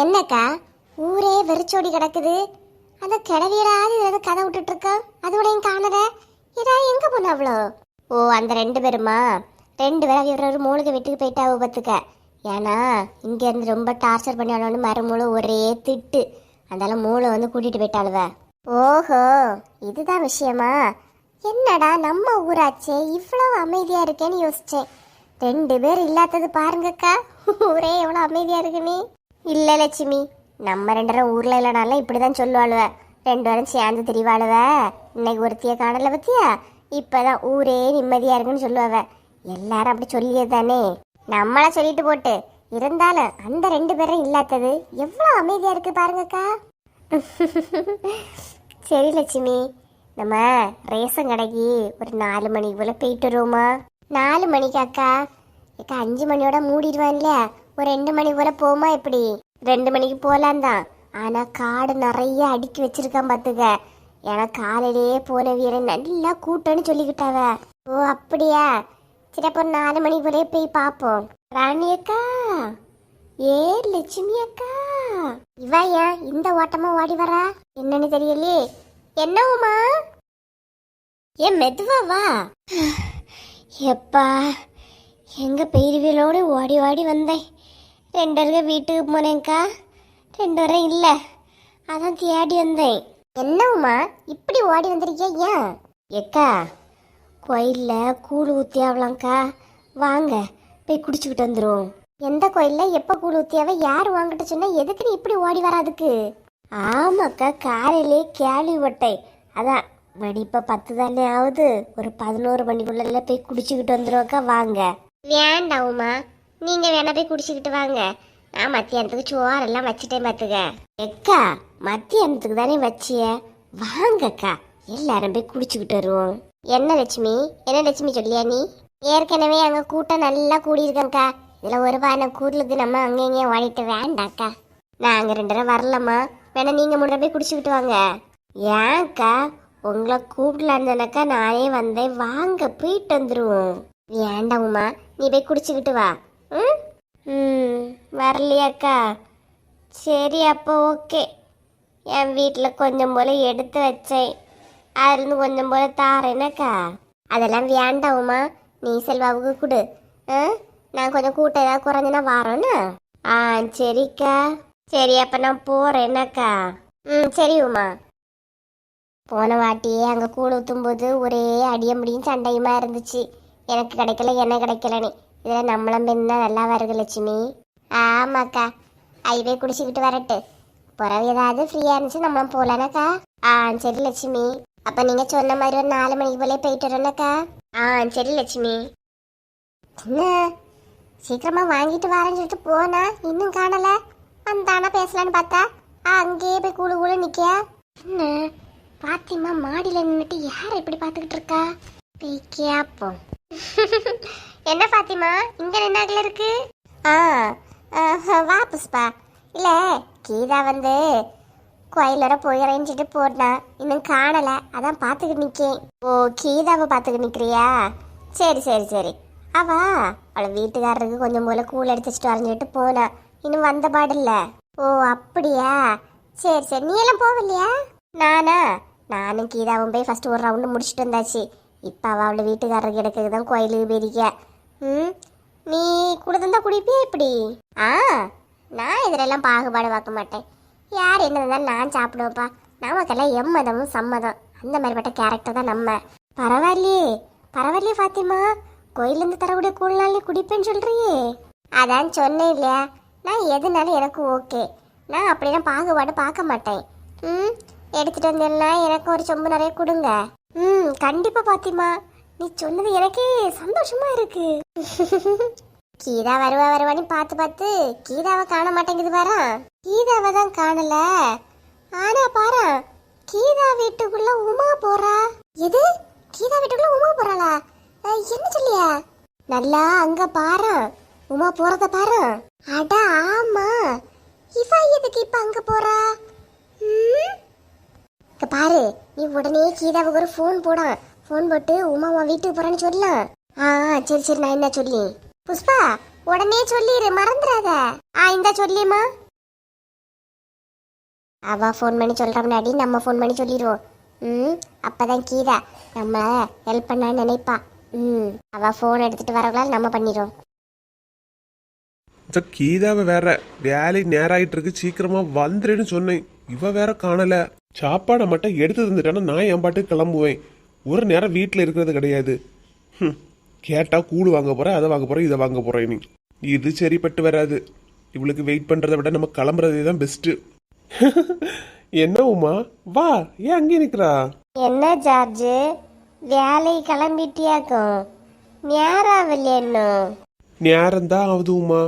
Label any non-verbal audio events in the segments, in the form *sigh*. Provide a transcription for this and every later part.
என்னக்கா? ஊரே வெறிச்சோடி கிடக்குது. அந்த கிளவியராது ஏதாவது கதை விட்டுட்டு இருக்கா அதோடையும் காணத? இதா எங்க போன அவ்வளோ ஓ அந்த ரெண்டு பேருமா? ரெண்டு பேரும் இவர் ஒரு மூலிகை வீட்டுக்கு போயிட்டா விபத்துக்க ஏன்னா இங்கேருந்து ரொம்ப டார்ச்சர் பண்ணி ஆனோன்னு மறுமூளை ஒரே திட்டு. அதனால மூளை வந்து கூட்டிட்டு போயிட்டாளுவ. ஓஹோ இதுதான் விஷயமா? என்னடா நம்ம ஊராச்சே இவ்வளவு அமைதியா இருக்கேன்னு யோசிச்சேன். ரெண்டு பேர் இல்லாதது பாருங்கக்கா. *laughs* ஊரே எவ்வளோ அமைதியா இருக்குன்னு இல்லை லட்சுமி நம்ம ரெண்டு பேரும் ஊர்ல இல்லைனாலும் இப்படிதான் சொல்லுவாளுவ. ரெண்டு பேரும் சேர்ந்து தெரிவாளுவ. இன்னைக்கு ஒருத்திய காணல பத்தியா? இப்பதான் ஊரே நிம்மதியாக இருக்குன்னு சொல்லுவாவ. எல்லாரும் அப்படி சொல்லியே தானே நம்மளா சொல்லிட்டு போட்டு. இருந்தாலும் அந்த ரெண்டு பேரும் இல்லாதது எவ்வளோ அமைதியாக இருக்குது பாருங்கக்கா. *laughs* சரி லட்சுமி நம்ம ரேஷன் கடைக்கு ஒரு நாலு மணிக்கு போல் போயிட்டு வருவோமா? நாலு மணிக்கு அக்கா அக்கா அஞ்சு மணியோட மூடிடுவான் இல்லையா? ஒரு ரெண்டு மணி போல போமா எப்படி ரெண்டு மணிக்கு போகலாம் தான் ஆனால் காடு நிறைய அடுக்கி வச்சிருக்கான் பார்த்துக்க ஏன்னா காலையிலேயே போன வீரன் நல்லா கூட்டம்னு சொல்லிக்கிட்டாவ. ஓ அப்படியா? சரி அப்போ ஒரு நாலு மணி போலே போய் பார்ப்போம். ராணி அக்கா! ஏ லட்சுமி அக்கா! இவ ஏன் இந்த ஓட்டமா ஓடி வரா? என்னன்னு தெரியலையே. என்னவுமா ஏன் மெதுவா வா. *sighs* எப்பா எங்க பெயிருவியலோடு ஓடி ஓடி வந்தேன். ரெண்டு பேருக்க வீட்டுக்கு போனேங்க்கா. ரெண்டு பேரும் இல்லை. அதான் தேடி வந்தேன். என்னவுமா இப்படி ஓடி வந்திருக்கியா ஏன்? எக்கா கோயிலில் கூழ் ஊற்றியாவலாம்க்கா வாங்க போய் குடிச்சுக்கிட்டு வந்துடும் எந்த கோயிலில் எப்போ கூழ் ஊற்றியாவ யார் வாங்கிட்டு சொன்னா எதுக்கு நீ இப்படி ஓடி வராதுக்கு ஆமாக்கா காலையிலே கேள்விப்பட்டேன் அதான் மணி இப்போ பத்து தானே ஆகுது ஒரு பதினோரு மணிக்குள்ள போய் குடிச்சுக்கிட்டு வந்துடுவோக்கா வாங்க. வேண்டாம்மா நீங்கள் வேணா போய் குடிச்சுக்கிட்டு வாங்க. நான் மத்தியானத்துக்கு சோறெல்லாம் வச்சுட்டேன் பார்த்துக்க எக்கா மத்தியானத்துக்கு தானே வச்சிய? வாங்கக்கா எல்லாரும் போய் குடிச்சுக்கிட்டு வருவோம். என்ன லட்சுமி என்ன லட்சுமி சொல்லியா நீ? ஏற்கனவே அங்கே கூட்டம் நல்லா கூடியிருக்கேங்க்கா இதில் ஒரு வாரம் கூடலுக்கு நம்ம அங்கே இங்கேயும் ஓடிட்டு வேண்டாக்கா நாங்கள் ரெண்டு பேரும் வரலம்மா. வேணா நீங்கள் மூணு போய் குடிச்சுக்கிட்டு வாங்க. ஏன்க்கா உங்களை கூப்பிடலான்னாக்கா நானே வந்தேன். வாங்க போயிட்டு வந்துடுவோம் வேண்டாம்மா நீ போய் குடிச்சுக்கிட்டு வா. வரலையாக்கா? சரி அப்போ ஓகே. என் வீட்டில் கொஞ்சம் போல எடுத்து வச்சேன். அதுலேருந்து கொஞ்சம் போல தாரேனாக்கா அதெல்லாம் வேண்டாம்மா. நீ செல்வாவுக்கு கொடு. ஆ? நான் கொஞ்சம் கூட்டம் ஏதாவது குறைஞ்சினா வரோண்ணா ஆ சரிக்கா. சரி அப்போ நான் போகிறேன்னாக்கா ம் சரி உமா. போன வாட்டியே அங்கே கூழ் ஊற்றும்போது ஒரே அடியம்படியும் சண்டையுமா இருந்துச்சு. எனக்கு கிடைக்கல என்ன கிடைக்கலன்னு. இதில் நம்மளும் பெண்ணா நல்லா வருது லட்சுமி. ஆமாக்கா. ஐவே குடிச்சுக்கிட்டு வரட்டு. பிறகு ஏதாவது ஃப்ரீயாக இருந்துச்சு நம்மளும் போகலானாக்கா ஆ சரி லட்சுமி. அப்போ நீங்கள் சொன்ன மாதிரி ஒரு நாலு மணிக்கு போலே போயிட்டு வரோனாக்கா ஆ சரி லட்சுமி. என்ன? சீக்கிரமா வாங்கிட்டு வரேன்னு சொல்லிட்டு போனா இன்னும் காணல. வந்தானா பேசலான்னு பார்த்தா. ஆ, அங்கேயே போய் கூழு கூழு நிக்க என்ன? பாத்திமா மாடியில நின்றுட்டு யார் இப்படி பார்த்துக்கிட்டு இருக்கா? போய் கேப்போம். *laughs* என்ன பாத்திமா? இங்க நின்னாக்கல இருக்கு? ஆ, வா புஷ்பா. இல்லை கீதா வந்து கோயிலோட போயிறேன்னு போனா இன்னும் காணலை. அதான் பார்த்துக்கிட்டு நிற்கேன் ஓ கீதாவை பார்த்துக்கிட்டு நிற்கிறியா சரி சரி சரி. அவா அவளை வீட்டுக்காரருக்கு கொஞ்சம் போல கூழ் எடுத்து வச்சுட்டு வரைஞ்சிட்டு போனா இன்னும் வந்த பாடில்ல ஓ அப்படியா? சரி சரி. நீ எல்லாம் போகலையா? நானா? நானும் கீதாவும் போய் ஃபஸ்ட்டு ஒரு ரவுண்டு முடிச்சுட்டு வந்தாச்சு. இப்போ அவள் அவளை வீட்டுக்காரருக்கு கிடக்குது தான் கோயிலுக்கு போயிருக்க. ம்? நீ கூட தந்தா குடிப்பியா இப்படி? ஆ நான் இதிலெல்லாம் பாகுபாடு பார்க்க மாட்டேன். யார் என்ன இருந்தாலும் நான் சாப்பிடுவேப்பா நமக்கெல்லாம் எம்மதமும் சம்மதம். அந்த மாதிரிப்பட்ட கேரக்டர் தான் நம்ம. பரவாயில்லையே பரவாயில்லையே ஃபாத்திமா. கோயிலேருந்து தரக்கூடிய கூழ்நாளே குடிப்பேன்னு சொல்கிறியே அதான் சொன்னேன் இல்லையா? நான் எதுனாலும் எனக்கு ஓகே. நான் அப்படிலாம் பாகுபாடு பார்க்க மாட்டேன். ம் எடுத்துட்டு வந்தேன்னா எனக்கு ஒரு சொம்பு நிறைய கொடுங்க. ம் கண்டிப்பாக பாத்திமா நீ சொன்னது எனக்கே சந்தோஷமா இருக்கு. கீதா வருவா வருவான்னு பார்த்து பார்த்து கீதாவை காண மாட்டேங்குது பாரா. கீதாவை தான் காணல. ஆனா பாரா கீதா வீட்டுக்குள்ள உமா போறா. எது? கீதா வீட்டுக்குள்ள உமா போறாளா? என்ன சொல்லியா? நல்லா அங்க பாரு. உமா போறத பாரு. அட ஆமா. இவா எதுக்கு இப்ப அங்க போறா? பாரு நீ உடனே கீதாவுக்கு ஒரு ஃபோன் போடான் ஃபோன் போட்டு உமா உன் வீட்டுக்கு போறேன்னு சொல்லலாம் ஆ சரி சரி நான் என்ன சொல்லி புஷ்பா உடனே சொல்லிடு மறந்துடாத. ஆ இந்த சொல்லியம்மா. அவ ஃபோன் பண்ணி சொல்கிற முன்னாடி நம்ம ஃபோன் பண்ணி சொல்லிடுவோம் ம் அப்பதான் கீதா நம்ம ஹெல்ப் பண்ணான்னு நினைப்பா. ம் அவ ஃபோன் எடுத்துட்டு வரவங்களால நம்ம பண்ணிடுவோம் இந்த கீதாவை வேற வேலை நேரம் ஆயிட்டு இருக்கு சீக்கிரமா வந்துருன்னு சொன்னேன். இவ வேற காணல. சாப்பாடை மட்டும் எடுத்து தந்துட்டானா நான் என் பாட்டுக்கு கிளம்புவேன். ஒரு நேரம் வீட்டில் இருக்கிறது கிடையாது. ஹம், கேட்டா கூடு வாங்க போறேன் அதை வாங்க போறேன் இதை வாங்க போறேன் நீ இது சரிப்பட்டு வராது. இவளுக்கு வெயிட் பண்றதை விட நம்ம கிளம்புறதே தான் பெஸ்ட் என்ன உமா? வா ஏன் அங்கே நிக்கிறா? என்ன ஜார்ஜ்? வேலை கிளம்பிட்டியாக்கும் நேராவில்லை இன்னும் நேரம் தான் ஆகுது உமா.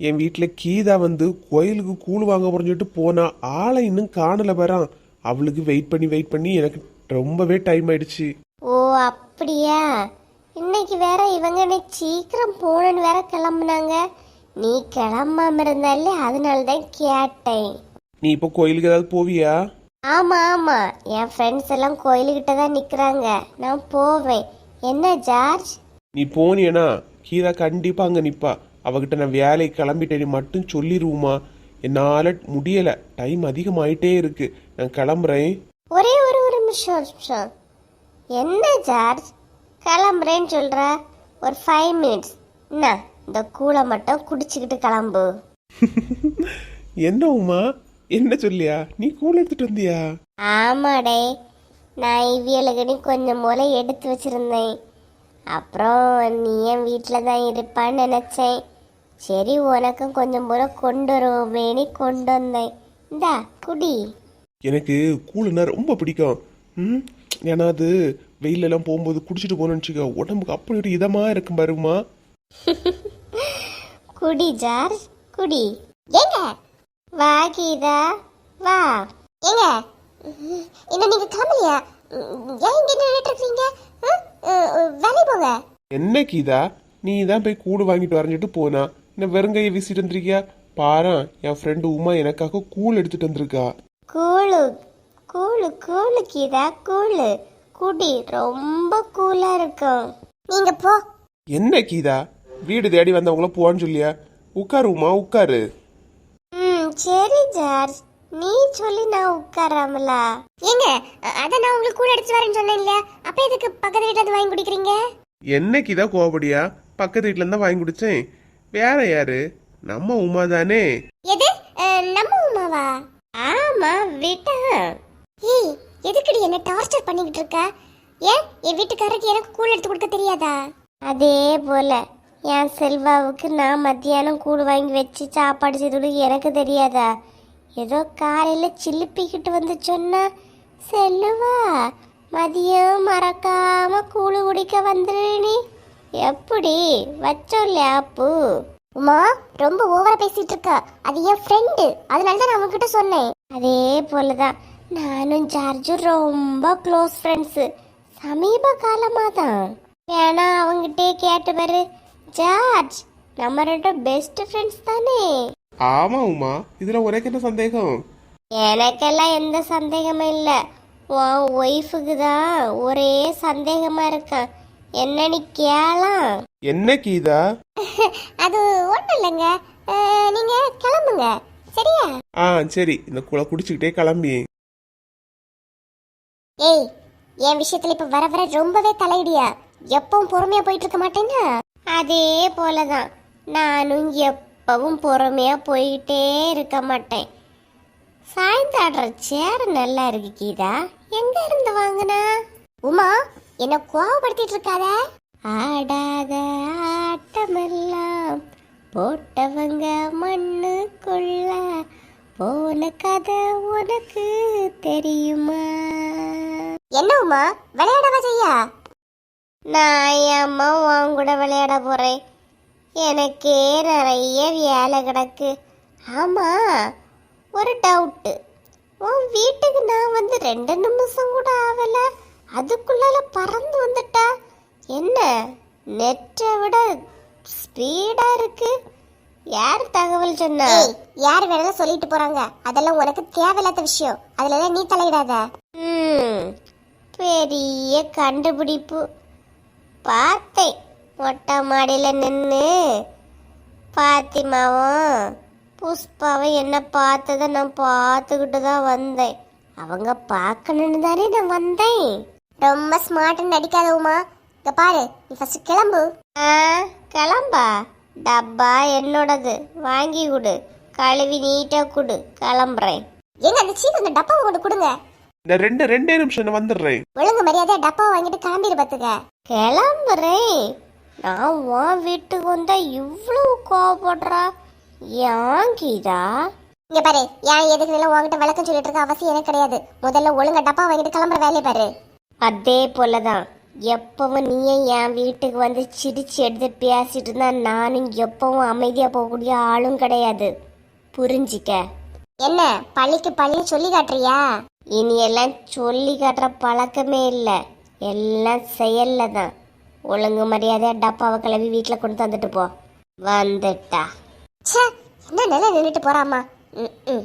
என் வீட்டில் கீதா வந்து கோயிலுக்கு கூழ் வாங்க போறேன்னு போனா ஆளை இன்னும் காணல வரான் அவளுக்கு வெயிட் பண்ணி வெயிட் பண்ணி எனக்கு ரொம்பவே டைம் ஆயிடுச்சு. ஓ அப்படியா? இன்னைக்கு வேற இவங்க இன்னைக்கு சீக்கிரம் போகணுன்னு வேற கிளம்புனாங்க. நீ கிளம்பாம இருந்தாலே அதனால தான் கேட்டேன். நீ இப்போ கோயிலுக்கு ஏதாவது போவியா? ஆமா ஆமா. என் ஃப்ரெண்ட்ஸ் எல்லாம் கோயிலுக்கிட்ட தான் நிக்கிறாங்க. நான் போவேன். என்ன ஜார்ஜ்? நீ போனியனா? கீதா கண்டிப்பா அங்க நிப்பா. அவகிட்ட நான் வேலை கிளம்பிட்டேன்னு மட்டும் சொல்லிடுவோமா என்னால முடியல. டைம் அதிகமாயிட்டே இருக்கு. நான் கிளம்புறேன். ஒரு நிமிஷம் ஒரு நிமிஷம். என்ன ஜார்ஜ்? கிளம்புறேன்னு சொல்ற? ஒரு ஃபைவ் மினிட்ஸ் என்ன இந்த கூளை மட்டும் குடிச்சுக்கிட்டு கிளம்பு. *laughs* என்ன உமா? என்ன சொல்லியா? நீ கூழ் எடுத்துட்டு வந்தியா? ஆமாடே. நான் இவியலுக்குன்னு கொஞ்சம் போல எடுத்து வச்சிருந்தேன். அப்புறம் நீ என் வீட்டில் தான் இருப்பான்னு நினச்சேன். சரி உனக்கும் கொஞ்சம் போல கொண்டு வருவோமேனி கொண்டு வந்தேன். இந்தா குடி. எனக்கு கூழுனா ரொம்ப பிடிக்கும். ம்? ஏன்னா அது வெயிலெல்லாம் போகும்போது குடிச்சிட்டு போனோம்னு வச்சுக்கோ உடம்புக்கு அப்படி ஒரு இதமா இருக்கும் பாருமா *laughs* குடி ஜார்ஜ் குடி. ஏங்க? வா கீதா. வா. ஏங்க? இன்னும் நீங்க கிளம்பலையா? ஏன் இங்க நின்றுட்டு இருக்கீங்க? வேலை போங்க. என்ன கீதா? நீ தான் போய் கூடு வாங்கிட்டு வரைஞ்சிட்டு போனா. என்ன வெறுங்கையை வீசிட்டு வந்திருக்கியா? பாரா என் ஃப்ரெண்டு உமா எனக்காக கூழ் எடுத்துட்டு வந்திருக்கா. கூழு. கூழு கூழு கீதா கூழு. குடி ரொம்ப கூலா இருக்கும். நீங்க போ. என்ன கீதா? வீடு தேடி வந்தவங்கள போன்னு சொல்லியா? உட்காரு உமா உட்காரு. ம் சரி ஜார்ஜ். நீ சொல்லி நான் உட்காராமலா. ஏங்க அத நான் உங்களுக்கு கூட எடுத்து வரேன்னு சொன்னேன் இல்ல அப்ப எதுக்கு பக்கத்து வீட்டுல வாங்கி குடிக்கிறீங்க? என்ன கீதா கோவப்படியா? பக்கத்து வீட்டுல இருந்தா வாங்கி குடிச்சேன். வேற யாரு? நம்ம உமா தானே. எது? அஹ், நம்ம உமாவா? ஆமா விட்டா ஏய் எதுக்குடி என்ன டார்ச்சர் பண்ணிக்கிட்டு இருக்க? ஏன்? என் வீட்டுக்காரருக்கு எனக்கு கூழ் எடுத்து கொடுக்க தெரியாதா? அதே போல என் செல்வாவுக்கு நான் மத்தியானம் கூழ் வாங்கி வச்சு சாப்பாடு செய்து எனக்கு தெரியாதா? ஏதோ காலையில் சிலுப்பிக்கிட்டு வந்து சொன்னா செல்லுவா மதியம் மறக்காம கூழு குடிக்க வந்துரு நீ எப்படி? வச்சோம் இல்லையா அப்பு? உமா ரொம்ப ஓவரா பேசிட்டு இருக்க. அது என் ஃப்ரெண்டு அதனால தான் நான் அவன்கிட்ட சொன்னேன். அதே போலதான். நானும் ஜார்ஜும் ரொம்ப க்ளோஸ் ஃப்ரெண்ட்ஸு சமீப காலமா தான் வேணா அவங்கிட்டே கேட்டு பாரு. ஜார்ஜ் நம்ம ரெண்டும் பெஸ்ட் ஃப்ரெண்ட்ஸ் தானே. ஆமா உமா. இதுல உனக்கு என்ன சந்தேகம்? எனக்கெல்லாம் எந்த சந்தேகமும் இல்லை. உன் ஒய்ஃபுக்கு தான் ஒரே சந்தேகமா இருக்கான் என்ன நீ கேளாம்? என்ன கீதா? *laughs* அது ஒன்றும் இல்லைங்க. நீங்க கிளம்புங்க. சரியா? ஆ சரி. இந்த குளை குடிச்சுக்கிட்டே கிளம்பி. ஏய் என் விஷயத்துல இப்ப வர வர ரொம்பவே தலையிடியா? எப்பவும் பொறுமையா போயிட்டு இருக்க மாட்டேன்னா? அதே போலதான். நானும் எப்பவும் பொறுமையா போயிட்டே இருக்க மாட்டேன். சாய்ந்தாடுற சேர் நல்லா இருக்கு கீதா. எங்க இருந்து வாங்கினா? உமா என்ன கோவப்படுத்திட்டு இருக்காத? ஆடாத ஆட்டமெல்லாம் போட்டவங்க மண்ணுக்குள்ள போன கதை உனக்கு தெரியுமா? என்ன உமா? விளையாடவா செய்யா? நான் அம்மா உன் கூட விளையாட போறேன். எனக்கே நிறைய வேலை கிடக்கு. ஆமா ஒரு டவுட்டு உன் வீட்டுக்கு நான் வந்து ரெண்டு நிமிஷம் கூட ஆகல. அதுக்குள்ளால பறந்து வந்துட்டா. என்ன? நெட்டை விட ஸ்பீடா இருக்கு. யார் தகவல் சொன்னா? யார் வேணாலும் சொல்லிட்டு போறாங்க. அதெல்லாம் உனக்கு தேவையில்லாத விஷயம். அதுல நீ தலையிடாத. பெரிய கண்டுபிடிப்பு. பார்த்தேன். மொட்டை மாடியில் நின்று பாத்திமாவும் புஷ்பாவை என்ன பார்த்ததை நான் பார்த்துக்கிட்டு தான் வந்தேன். அவங்க பார்க்கணுன்னு தானே நான் வந்தேன். ரொம்ப ஸ்மார்ட்னு நடிக்காத உமா இங்க பாரு நீ ஃபர்ஸ்ட் கிளம்பு. ஆ கிளம்பா? டப்பா என்னோடது. வாங்கி கொடு. கழுவி நீட்டா கொடு. கிளம்புறேன். ஏங்க அந்த சீக்கிரம் அந்த டப்பாவை கொண்டு கொடுங்க. இந்த ரெண்டு ரெண்டே நிமிஷம் நான் வந்துடுறேன். ஒழுங்கு மரியாதை டப்பாவை வாங்கிட்டு கிளம்பிடு பாத்துக்க கிளம்புறேன். நான் உன் வீட்டுக்கு வந்தா இவ்வளவு கோவப்படுறா. ஏன் கீதா இங்க பாரு ஏன் எதுக்கு எல்லாம் உன்கிட்ட விளக்கம் சொல்லிட்டு இருக்க அவசியம் எனக்கு கிடையாது. முதல்ல ஒழுங்கா டப்பா வாங்கிட்டு கிளம்புற வேலையை பாரு. அதே போலதான். எப்பவும் நீயே என் வீட்டுக்கு வந்து சிரிச்சு எடுத்து பேசிட்டு இருந்தா நானும் எப்பவும் அமைதியா போகக்கூடிய ஆளும் கிடையாது. புரிஞ்சிக்க. என்ன பள்ளிக்கு பள்ளி சொல்லி காட்டுறியா? இனி எல்லாம் சொல்லி காட்டுற பழக்கமே இல்லை. எல்லாம் செயல்ல தான் ஒழுங்கு மரியாதையா டப்பாவை கிளம்பி வீட்டில் கொண்டு தந்துட்டு போ. வந்துட்டா. ச்சே என்ன நிலை நின்றுட்டு போறாமா ம் ம்.